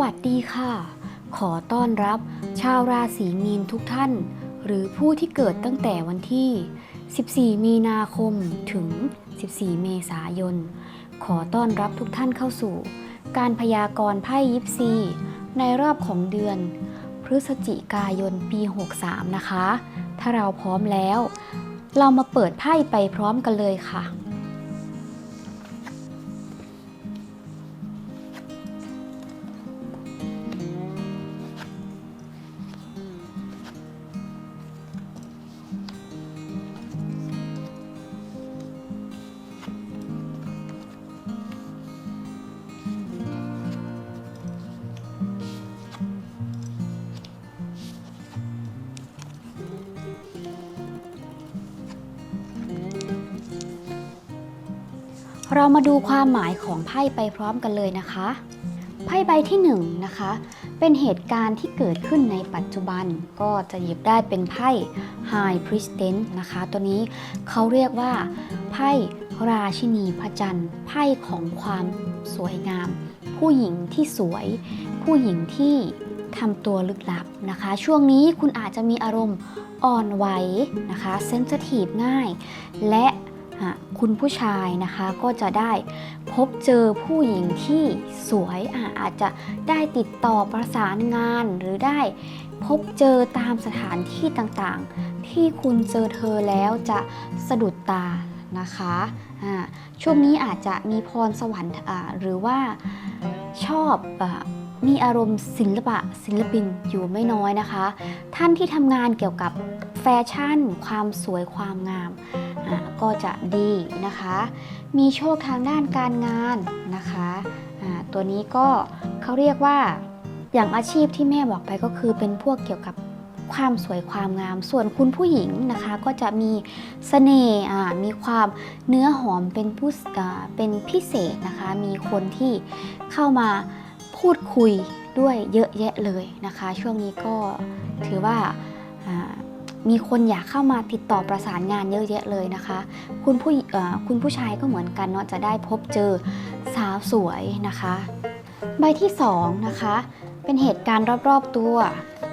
วัสดีค่ะ ขอต้อนรับชาวราศีมีนทุกท่าน หรือผู้ที่เกิดตั้งแต่วันที่ 14 มีนาคมถึง 14 เมษายน ขอต้อนรับทุกท่านเข้าสู่ การพยากรณ์ไพ่ยิปซี ในรอบของเดือน พฤศจิกายนปี 63 นะคะ ถ้าเราพร้อมแล้ว เรามาเปิดไพ่ไปพร้อมกันเลยค่ะ เรามาดูความหมายของไพ่ไปพร้อมกันเลยนะคะ ไพ่ใบที่1นงนะคะ เป็นเหตุการณ์ที่เกิดขึ้นในปัจจุบันก็จะหยิบได้เป็นไพ่ High Priestess นะคะ ตัวนี้เขาเรียกว่าไพ่ราชินีพระจันทร์ ไพ่ของความสวยงาม ผู้หญิงที่สวย ผู้หญิงที่ทำตัวลึกลับนะคะ ช่วงนี้คุณอาจจะมีอารมณ์อ่อนไหวนะคะเซน i ทีฟง่าย และ คุณผู้ชายนะคะก็จะได้พบเจอผู้หญิงที่สวยอะอาจจะได้ติดต่อประสานงานหรือได้พบเจอตามสถานที่ต่างๆ ที่คุณเจอเธอแล้วจะสะดุดตานะคะอ่าช่วงนี้อาจจะมีพรสวรรค์หรือว่าชอบอมีอารมณ์ศิลปะศิลปินอยู่ไม่น้อยนะคะ ท่านที่ทำงานเกี่ยวกับแฟชั่น ความสวยความงาม ก็จะดีนะคะ มีโชคทางด้านการงานนะคะตัวนี้ก็เขาเรียกว่าอย่างอาชีพที่แม่บอกไปก็คือเป็นพวกเกี่ยวกับความสวยความงาม ส่วนคุณผู้หญิงนะคะก็จะมีเสน่ห์มีความเนื้อหอมเป็นผู้เป็นพิเศษนะคะ มีคนที่เข้ามาพูดคุยด้วยเยอะแยะเลยนะคะ ช่วงนี้ก็ถือว่า มีคนอยากเข้ามาติดต่อประสานงานเยอะแยะเลยนะคะ คุณผู้คุณผู้ชายก็เหมือนกันเนาะจะได้พบเจอสาวสวยนะคะ ใบที่2นะคะเป็นเหตุการณ์รอบๆตัว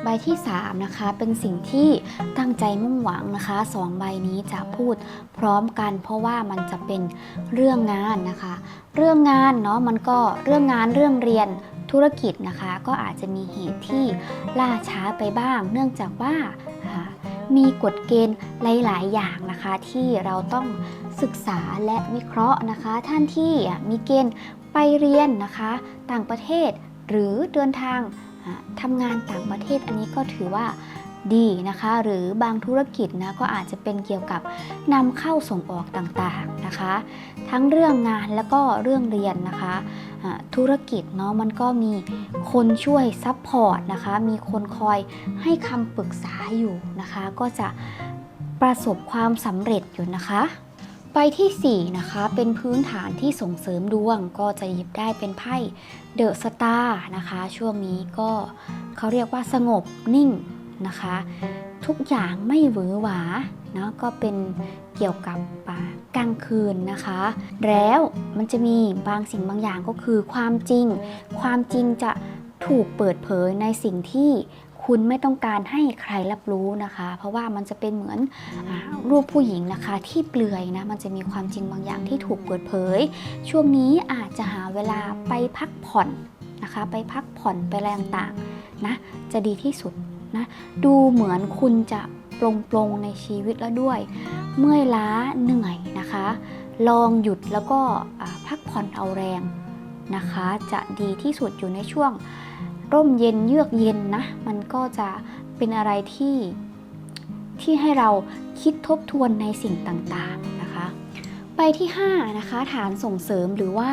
ใบที่3นะคะเป็นสิ่งที่ตั้งใจมุ่งหวังนะคะสองใบนี้จะพูดพร้อมกันเพราะว่ามันจะเป็นเรื่องงานนะคะ เรื่องงานเนาะมันก็เรื่องงานเรื่องเรียนธุรกิจนะคะ ก็อาจจะมีเหตุที่ล่าช้าไปบ้าง เนื่องจากว่า มีกฎเกณฑ์หลาย ๆ อย่างนะคะ ที่เราต้องศึกษาและวิเคราะห์นะคะ ท่านที่มีเกณฑ์ไปเรียนนะคะ ต่างประเทศหรือเดินทางทำงานต่างประเทศอันนี้ก็ถือว่า ดีนะคะ หรือบางธุรกิจนะก็อาจจะเป็นเกี่ยวกับนำเข้าส่งออกต่างๆนะคะ ทั้งเรื่องงานแล้วก็เรื่องเรียนนะคะธุรกิจเนาะมันก็มีคนช่วยซัพพอร์ตนะคะ มีคนคอยให้คำปรึกษาอยู่นะคะ ก็จะประสบความสำเร็จอยู่นะคะใบทีสี่4นะคะเป็นพื้นฐานที่ส่งเสริมดวงก็จะหยิบได้เป็นไพ่เดอะสตาร์นะคะ ช่วงนี้ก็เขาเรียกว่าสงบนิ่ง นะคะ ทุกอย่างไม่หวือหวาเนาะก็เป็นเกี่ยวกับอ่ากลางคืนนะคะ แล้วมันจะมีบางสิ่งบางอย่างก็คือความจริง ความจริงจะถูกเปิดเผยในสิ่งที่คุณไม่ต้องการให้ใครรับรู้นะคะ เพราะว่ามันจะเป็นเหมือนอรูปผู้หญิงนะคะ ที่เปลือยนะ มันจะมีความจริงบางอย่างที่ถูกเปิดเผย ช่วงนี้อาจจะหาเวลาไปพักผ่อนนะคะ ไปพักผ่อนไปแรงต่างๆนะ จะดีที่สุด นะดูเหมือนคุณจะปลงปลงๆในชีวิตแล้วด้วย เมื่อยล้าเหนื่อยนะคะ ลองหยุดแล้วก็พักผ่อนเอาแรงนะคะ จะดีที่สุดอยู่ในช่วง ร่มเย็นเยือกเย็นนะ มันก็จะเป็นอะไรที่ที่ให้เราคิดทบทวนในสิ่งต่างๆ ไปที่5นะคะฐานส่งเสริมหรือว่า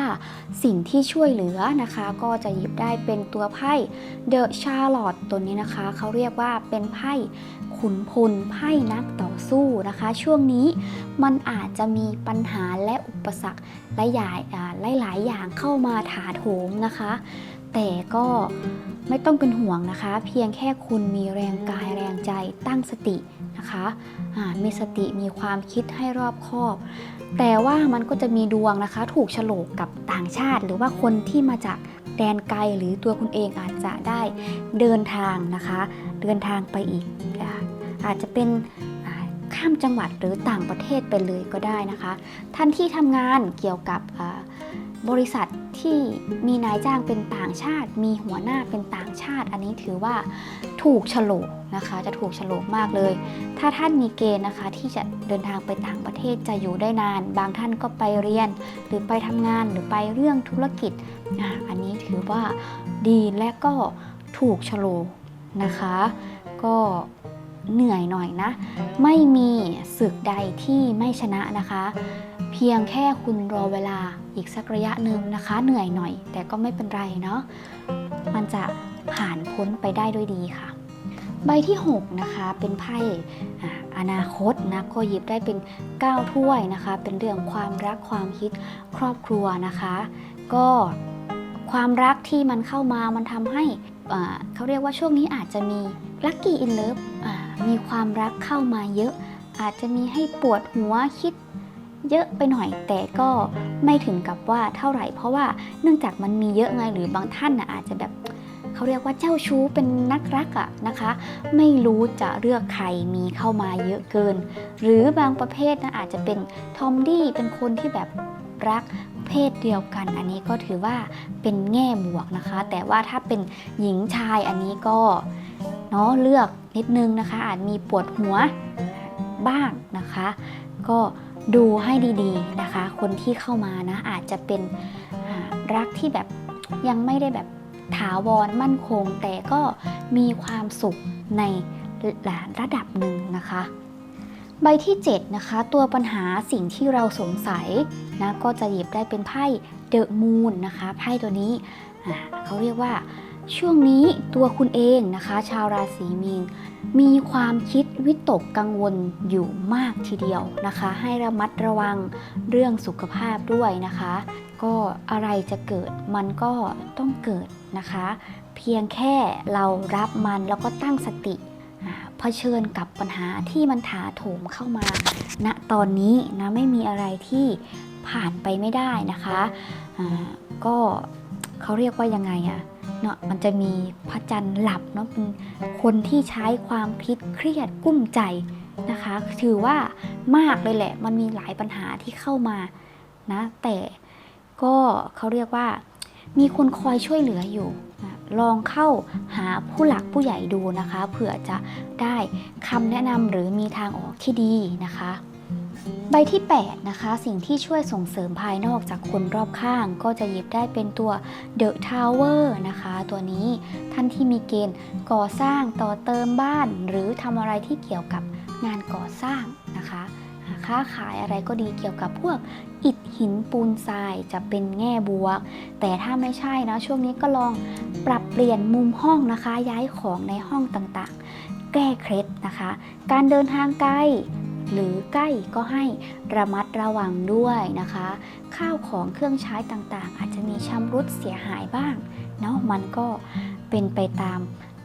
สิ่งที่ช่วยเหลือนะคะ ก็จะหยิบได้เป็นตัวไพ่เดอะชาร์ลอตตัวนี้นะคะ เขาเรียกว่าเป็นไพ่ขุนพลไพ่นักต่อสู้นะคะ ช่วงนี้มันอาจจะมีปัญหาและอุปสรรคหลายอย่างอ่าหลายอย่างเข้ามาถาโถมนะคะ แต่ก็ไม่ต้องเป็นห่วงนะคะ เพียงแค่คุณมีแรงกายแรงใจตั้งสติ นะคะมีสติมีความคิดให้รอบคอบ แต่ว่ามันก็จะมีดวงนะคะ ถูกโฉลกกับต่างชาติ หรือว่าคนที่มาจากแดนไกลหรือตัวคุณเองอาจจะได้เดินทางนะคะ เดินทางไปอีกอาจจะเป็นข้ามจังหวัดหรือต่างประเทศไปเลยก็ได้นะคะ ท่านที่ทำงานเกี่ยวกับ บริษัทที่มีนายจ้างเป็นต่างชาติ มีหัวหน้าเป็นต่างชาติ อันนี้ถือว่าถูกฉลกนะคะ จะถูกฉลกมากเลย ถ้าท่านมีเกณฑ์นะคะ ที่จะเดินทางไปต่างประเทศจะอยู่ได้นาน บางท่านก็ไปเรียน หรือไปทำงานหรือไปเรื่องธุรกิจอะอันนี้ถือว่าดีและก็ถูกฉลกนะคะ ก็เหนื่อยหน่อยนะ ไม่มีศึกใดที่ไม่ชนะนะคะ เพียงแค่คุณรอเวลาอีกสักระยะหนึ่งนะคะ เหนื่อยหน่อย แต่ก็ไม่เป็นไรเนาะมันจะผ่านพ้นไปได้ด้วยดีค่ะ ใบที่ 6 นะคะเป็นไพ่อนาคตนะก็หยิบได้เป็น 9 ถ้วยนะคะ เป็นเรื่องความรักความคิดครอบครัวนะคะ ก็ความรักที่มันเข้ามามันทำให้เขาเรียกว่าช่วงนี้อาจจะมี lucky in love อ่ามีความรักเข้ามาเยอะ อาจจะมีให้ปวดหัวคิด เยอะไปหน่อยแต่ก็ไม่ถึงกับว่าเท่าไหร่ เพราะว่าเนื่องจากมันมีเยอะไงหรือบางท่านนะอาจจะแบบเขาเรียกว่าเจ้าชู้เป็นนักรักอะนะคะ ไม่รู้จะเลือกใครมีเข้ามาเยอะเกิน หรือบางประเภทนะอาจจะเป็นทอมดี้เป็นคนที่แบบรักเพศเดียวกัน อันนี้ก็ถือว่าเป็นแง่บวกนะคะ แต่ว่าถ้าเป็นหญิงชายอันนี้ก็เนาะเลือกนิดนึงนะคะ อาจมีปวดหัวบ้างนะคะ ก็ ดูให้ดีๆนะคะ คนที่เข้ามานะอาจจะเป็นรักที่แบบยังไม่ได้แบบถาวรมั่นคง แต่ก็มีความสุขในระดับหนึ่งนะคะ ใบที่ 7 นะคะ ตัวปัญหาสิ่งที่เราสงสัยนะก็จะหยิบได้เป็นไพ่เดอะมูนนะคะไพ่ตัวนี้เขาเรียกว่า ช่วงนี้ตัวคุณเองนะคะ ชาวราศีมีนมีความคิดวิตกกังวลอยู่มากทีเดียวนะคะ ให้ระมัดระวังเรื่องสุขภาพด้วยนะคะ ก็อะไรจะเกิดมันก็ต้องเกิดนะคะ เพียงแค่เรารับมันแล้วก็ตั้งสติอ่าเผชิญกับปัญหาที่มันถาโถมเข้ามาณตอนนี้นะไม่มีอะไรที่ผ่านไปไม่ได้นะคะ ก็ เขาเรียกว่ายังไงอะเนาะมันจะมีพระจันทร์หลับเนาะเป็นคนที่ใช้ความคิดเครียดกุ้มใจนะคะ ถือว่ามากเลยแหละ มันมีหลายปัญหาที่เข้ามานะแต่ก็เขาเรียกว่า มีคนคอยช่วยเหลืออยู่ลองเข้าหาผู้หลักผู้ใหญ่ดูนะคะเผื่อจะได้คำแนะนำหรือมีทางออกที่ดีนะคะ ใบที่ 8 นะคะ สิ่งที่ช่วยส่งเสริมภายนอกจากคนรอบข้าง ก็จะหยิบได้เป็นตัว The Tower นะคะ ตัวนี้ท่านที่มีเกณฑ์ก่อสร้างต่อเติมบ้าน หรือทำอะไรที่เกี่ยวกับงานก่อสร้างนะคะค้าขายอะไรก็ดีเกี่ยวกับพวกอิฐหินปูนทรายจะเป็นแง่บวก แต่ถ้าไม่ใช่นะช่วงนี้ก็ลองปรับเปลี่ยนมุมห้องนะคะ ย้ายของในห้องต่างๆ แก้เคล็ดนะคะ การเดินทางไกล หรือใกล้ก็ให้ระมัดระวังด้วยนะคะ ข้าวของเครื่องใช้ต่างๆ อาจจะมีชำรุดเสียหายบ้างเนาะมันก็เป็นไปตาม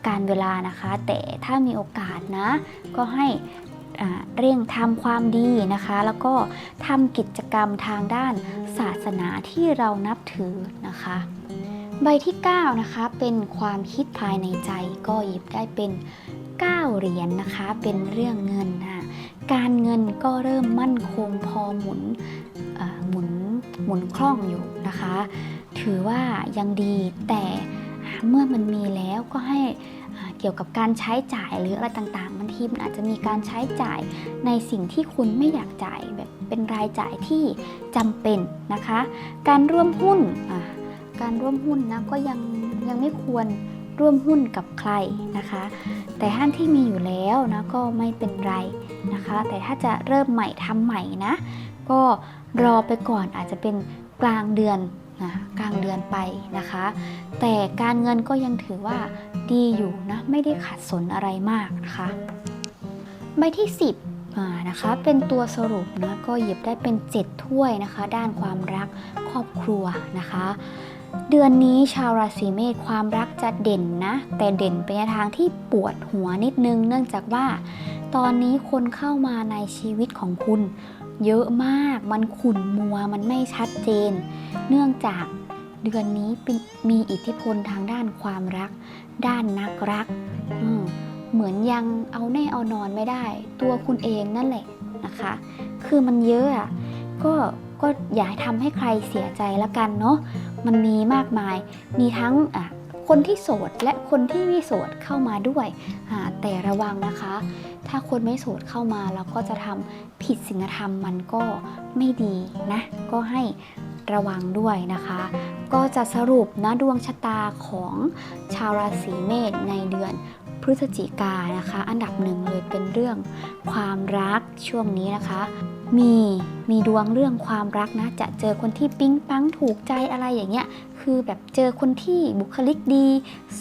การเวลานะคะ แต่ถ้ามีโอกาสนะ ก็ให้เร่งทำความดีนะคะ แล้วก็ทำกิจกรรมทางด้านศาสนาที่เรานับถือนะคะ ใบที่ 9 นะคะเป็นความคิดภายในใจก็หยิบได้เป็น 9 เหรียญนนะคะเป็นเรื่องเงินนะ การเงินก็เริ่มมั่นคงพอหมุนหมุนหมุนคล่องอยู่นะคะ ถือว่ายังดีแต่เมื่อมันมีแล้วก็ให้เกี่ยวกับการใช้จ่ายหรืออะไรต่างๆบางทีมันอาจจะมีการใช้จ่ายในสิ่งที่คุณไม่อยากจ่ายแบบเป็นรายจ่ายที่จำเป็นนะคะ การร่วมหุ้นการร่วมหุ้นนะก็ยังยังไม่ควร ร่วมหุ้นกับใครนะคะ แต่ท่านที่มีอยู่แล้วนะก็ไม่เป็นไรนะคะ แต่ถ้าจะเริ่มใหม่ทำใหม่นะ ก็รอไปก่อนอาจจะเป็นกลางเดือนนะกลางเดือนไปนะคะ แต่การเงินก็ยังถือว่าดีอยู่นะ ไม่ได้ขัดสนอะไรมากนะคะใบที่ 10นะคะเป็นตัวสรุปนะก็หยิบได้เป็น 7 ถ้วยนะคะ ด้านความรักครอบครัวนะคะ เดือนนี้ชาวราศีเมษความรักจะเด่นนะ แต่เด่นไปในทางที่ปวดหัวนิดนึง เนื่องจากว่า ตอนนี้คนเข้ามาในชีวิตของคุณ เยอะมากมันขุ่นมัวมันไม่ชัดเจน เนื่องจากเดือนนี้มีอิทธิพลทางด้านความรัก ด้านนักรัก เหมือนยังเอาแน่เอานอนไม่ได้ ตัวคุณเองนั่นแหละนะคะ คือมันเยอะอะก็ ก็อย่าทำให้ใครเสียใจละกันเนาะมันมีมากมายมีทั้งคนที่โสดและคนที่ไม่โสดเข้ามาด้วยแต่ระวังนะคะ ถ้าคนไม่โสดเข้ามาแล้วก็จะทำผิดศีลธรรมมันก็ไม่ดีนะ ก็ให้ระวังด้วยนะคะ ก็จะสรุปนะดวงชะตาของชาวราศีเมษในเดือนพฤศจิกานะคะ อันดับหนึ่งเลยเป็นเรื่องความรักช่วงนี้นะคะ มีมีดวงเรื่องความรักนะ จะเจอคนที่ปิ๊งปังถูกใจอะไรอย่างเงี้ยคือแบบเจอคนที่บุคลิกดี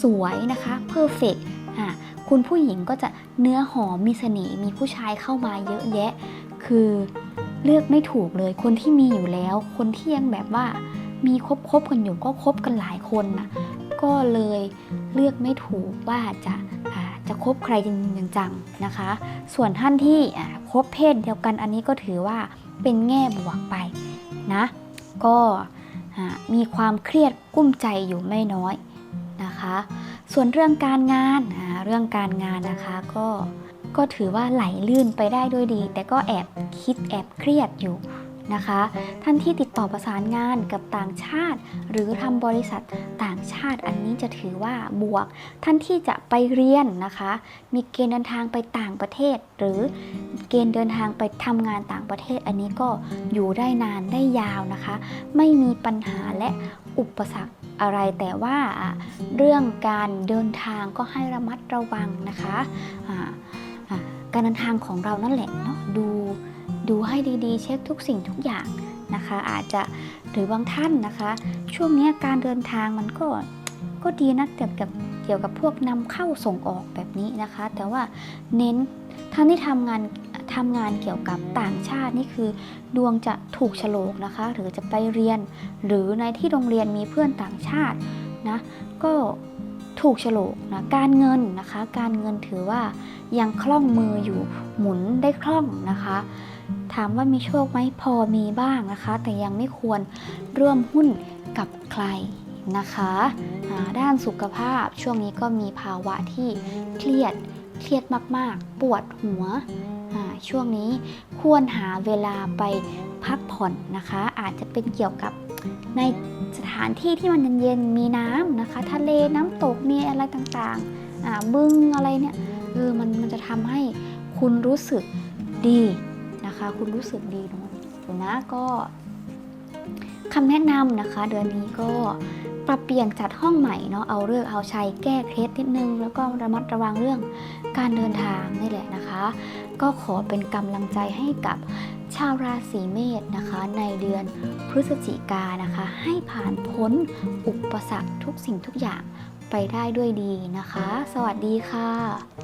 สวยนะคะเพอร์เฟกอะคุณผู้หญิงก็จะเนื้อหอมมีเสน่ห์มีผู้ชายเข้ามาเยอะแยะ คือเลือกไม่ถูกเลยคนที่มีอยู่แล้ว คนที่ยังแบบว่ามีคบคบกันอยู่ก็คบกันหลายคนนะก็เลยเลือกไม่ถูกว่าจะ จะคบใครจริงๆจังๆนะคะ ส่วนท่านที่คบเพศเดียวกันอันนี้ก็ถือว่าเป็นแง่บวกไปนะ ก็มีความเครียดกุ้มใจอยู่ไม่น้อยนะคะ ส่วนเรื่องการงานเรื่องการงานนะคะก็ก็ถือว่าไหลลื่นไปได้ด้วยดี แต่ก็แอบคิดแอบเครียดอยู่ นะคะ ท่านที่ติดต่อประสานงานกับต่างชาติ หรือทำบริษัทต่างชาติอันนี้จะถือว่าบวก ท่านที่จะไปเรียนนะคะ มีเกณฑ์เดินทางไปต่างประเทศ หรือเกณฑ์เดินทางไปทำงานต่างประเทศ อันนี้ก็อยู่ได้นานได้ยาวนะคะ ไม่มีปัญหาและอุปสรรคอะไรแต่ว่าเรื่องการเดินทางก็ให้ระมัดระวังนะคะอ่าอ่าการเดินทางของเรานั่นแหละเนาะดู ดูให้ดีๆ เช็คทุกสิ่งทุกอย่างนะคะ อาจจะหรือบางท่านนะคะ ช่วงนี้การเดินทางมันก็ก็ดีนะเกี่ยวกับเกี่ยวกับพวกนำเข้าส่งออกแบบนี้นะคะ แต่ว่าเน้นท่านที่ทำงานทำงานเกี่ยวกับต่างชาตินี่คือ ดวงจะถูกฉลกนะคะ หรือจะไปเรียน หรือในที่โรงเรียนมีเพื่อนต่างชาตินะก็ถูกฉลกนะการเงินนะคะ การเงินถือว่ายังคล่องมืออยู่หมุนได้คล่องนะคะ ถามว่ามีโชคไหมพอมีบ้างนะคะ แต่ยังไม่ควรร่วมหุ้นกับใครนะคะด้านสุขภาพช่วงนี้ก็มีภาวะที่เครียดเครียดมากๆ ปวดหัวช่วงนี้ควรหาเวลาไปพักผ่อนนะคะ อาจจะเป็นเกี่ยวกับในสถานที่ที่มันเย็นๆมีน้ำนะคะ ทะเลน้ำตกมีอะไรต่างๆบึงอะไรเนี่ยเออมันมันจะทำให้คุณรู้สึกดี คะคุณรู้สึกดีเนอะเดี๋ยวนะก็คำแนะนำนะคะ เดือนนี้ก็ปรับเปลี่ยนจัดห้องใหม่เนาะเอาเรื่องเอาชัยแก้เคล็ดนิดนึง แล้วก็ระมัดระวังเรื่องการเดินทางนี่แหละนะคะ ก็ขอเป็นกำลังใจให้กับชาวราศีเมษนะคะ ในเดือนพฤศจิกานะคะ ให้ผ่านพ้นอุปสรรคทุกสิ่งทุกอย่างไปได้ด้วยดีนะคะ สวัสดีค่ะ